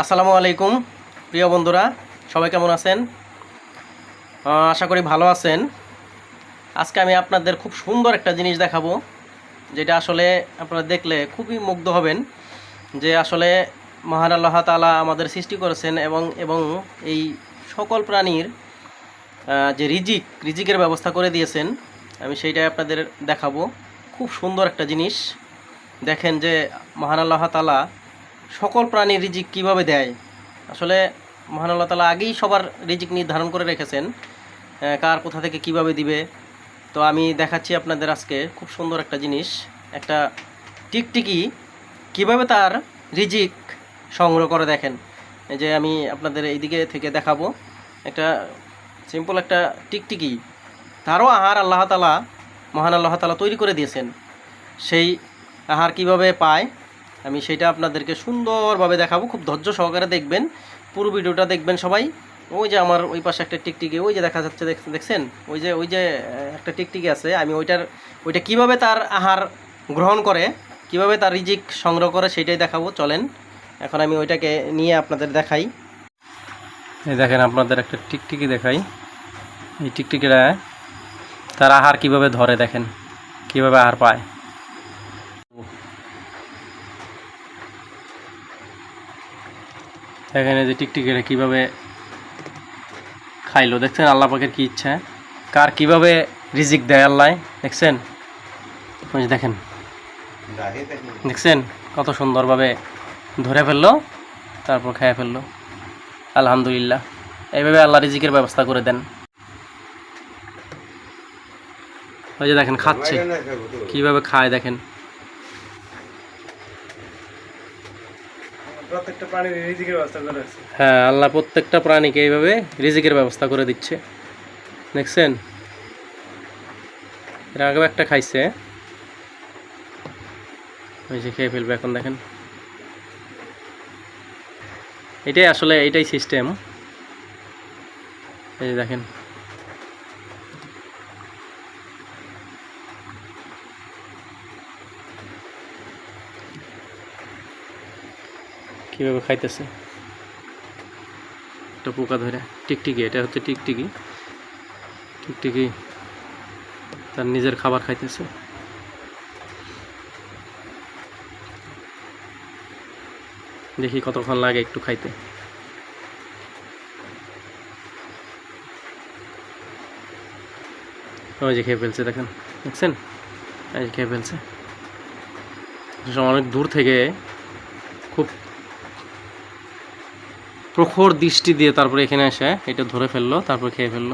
আসসালামু আলাইকুম, প্রিয় বন্ধুরা, সবাই কেমন আছেন? আশা করি ভালো আছেন। আজকে আমি আপনাদের খুব সুন্দর একটা জিনিস দেখাবো, যেটা আসলে আপনারা দেখলে খুবই মুগ্ধ হবেন, যে আসলে মহান আল্লাহ তালা আমাদের সৃষ্টি করেছেন এবং এবং এই সকল প্রাণীর যে রিজিক, রিজিকের ব্যবস্থা করে দিয়েছেন, আমি সেইটাই আপনাদের দেখাবো। খুব সুন্দর একটা জিনিস। দেখেন যে মহান আল্লাহ তালা সকল প্রাণীর রিজিক কীভাবে দেয়? আসলে মহান আল্লাহ তালা আগেই সবার রিজিক নির্ধারণ করে রেখেছেন কার কোথা থেকে কীভাবে দিবে। তো আমি দেখাচ্ছি আপনাদের আজকে খুব সুন্দর একটা জিনিস, একটা টিকটিকি কীভাবে তার রিজিক সংগ্রহ করে দেখেন। যে আমি আপনাদের এইদিকে থেকে দেখাবো, একটা সিম্পল একটা টিকটিকি। তারও আহার আল্লাহ তালা, মহান আল্লাহ তালা তৈরি করে দিয়েছেন। সেই আহার কীভাবে পায় আমি সেটা আপনাদেরকে সুন্দরভাবে দেখাবো। খুব ধৈর্য সহকারে দেখবেন। পুরো ভিডিওটা দেখবেন সবাই। ওই যে আমার ওই পাশে একটা টিকটিকি, ওই যে দেখা যাচ্ছে দেখ- দেখছেন? ওই যে ওই যে একটা টিকটিকি আছে। আমি ওইটার, ওইটা কীভাবে তার আহার গ্রহণ করে, কীভাবে তার রিজিক সংগ্রহ করে সেটাই দেখাবো। চলেন, এখন আমি ওইটাকে নিয়ে আপনাদের দেখাই। এই দেখেন, আপনাদের একটা টিকটিকি দেখাই। এই টিকটিকিটা তার আহার কীভাবে ধরে দেখেন? কীভাবে আহার পায়? এই যে টিকটিকিটা কীভাবে খাইলো, দেখছেন আল্লাহ পাকের কি ইচ্ছা? কার কীভাবে রিজিক দেয় আল্লাহ? দেখছেন? দেখেন। দেখছেন? কত সুন্দরভাবে ধরে ফেলল, তারপর খেয়ে ফেলল। আলহামদুলিল্লাহ। এইভাবে আল্লাহ রিজিকের ব্যবস্থা করে দেন। ওই যে দেখেন, খাচ্ছে। কীভাবে খায় দেখেন। প্রত্যেকটা প্রাণীর রিজিকের ব্যবস্থা করে হ্যাঁ আল্লাহ প্রত্যেকটা প্রাণীকে এইভাবে রিজিকের ব্যবস্থা করে দিচ্ছে। দেখছেন? এর আগেও একটা খাইছে। ওই যে খেয়ে ফেলবে এখন, দেখেন। এটাই আসলে, এটাই সিস্টেম এই যে দেখেন। কীভাবে খাইতেছে? একটা পোকা ধরে, টিকটিকি, এটা হচ্ছে টিকটিকি। টিকটিকি তার নিজের খাবার খাইতেছে। দেখি কতক্ষণ লাগে একটু খাইতে। ওই যে খেয়ে ফেলছে, দেখেন। দেখছেন? এই যে খেয়ে ফেলছে। অনেক দূর থেকে খুব প্রখর দৃষ্টি দিয়ে তারপরে এখানে এসে এটা ধরে ফেলল তারপর খেয়ে ফেলল।